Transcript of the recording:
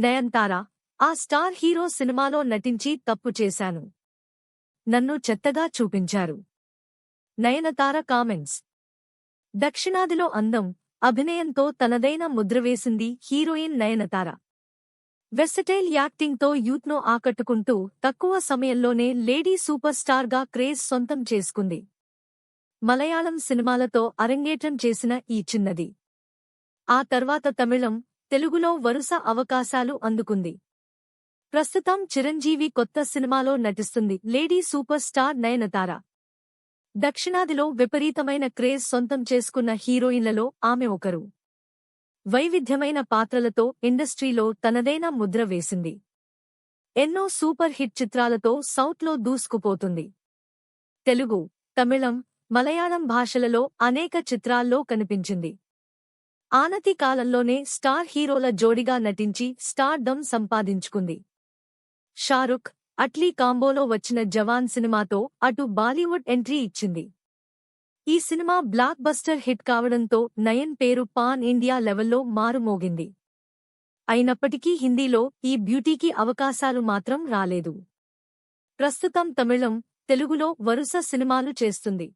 నయన్తార ఆ star hero సినిమాలో నటించి తప్పు చేశాను. నన్ను చెత్తగా చూపించారు. నయనతార కామెంట్స్. దక్షిణాదిలో అందం అభినయంతో తనదైన ముద్ర వేసింది హీరోయిన్ నయనతార. వెస్టైల్ యాక్టింగ్తో యూత్ను ఆకట్టుకుంటూ తక్కువ సమయంలోనే లేడీ సూపర్ స్టార్గా క్రేజ్ సొంతం చేసుకుంది. మలయాళం సినిమాలతో అరంగేట్రం చేసిన ఈ చిన్నది. ఆ తర్వాత తమిళం తెలుగులో వరుస అవకాశాలు అందుకుంది. ప్రస్తుతం చిరంజీవి కొత్త సినిమాలో నటిస్తుంది. Lady super star Nayanthara. దక్షిణాదిలో విపరీతమైన క్రేజ్ సొంతం చేసుకున్న హీరోయిన్లలో ఆమె ఒకరు. వైవిధ్యమైన పాత్రలతో ఇండస్ట్రీలో తనదైన ముద్ర వేసింది. ఎన్నో సూపర్ హిట్ చిత్రాలతో సౌత్లో దూసుకుపోతుంది. తెలుగు తమిళం మలయాళం భాషలలో అనేక చిత్రాల్లో కనిపించింది. ఆనతి కాలంలోనే స్టార్ హీరోల జోడిగా నటించి స్టార్ డమ్ సంపాదించుకుంది. షారుఖ్ అట్లీ కాంబోలో వచ్చిన జవాన్ సినిమాతో అటు బాలీవుడ్ ఎంట్రీ ఇచ్చింది. ఈ సినిమా బ్లాక్ బస్టర్ హిట్ కావడంతో నయన్ పేరు పాన్ ఇండియా లెవెల్లో మారుమోగింది. అయినప్పటికీ హిందీలో ఈ బ్యూటీకి అవకాశాలు మాత్రం రాలేదు. ప్రస్తుతం తమిళం తెలుగులో వరుస సినిమాలు చేస్తుంది.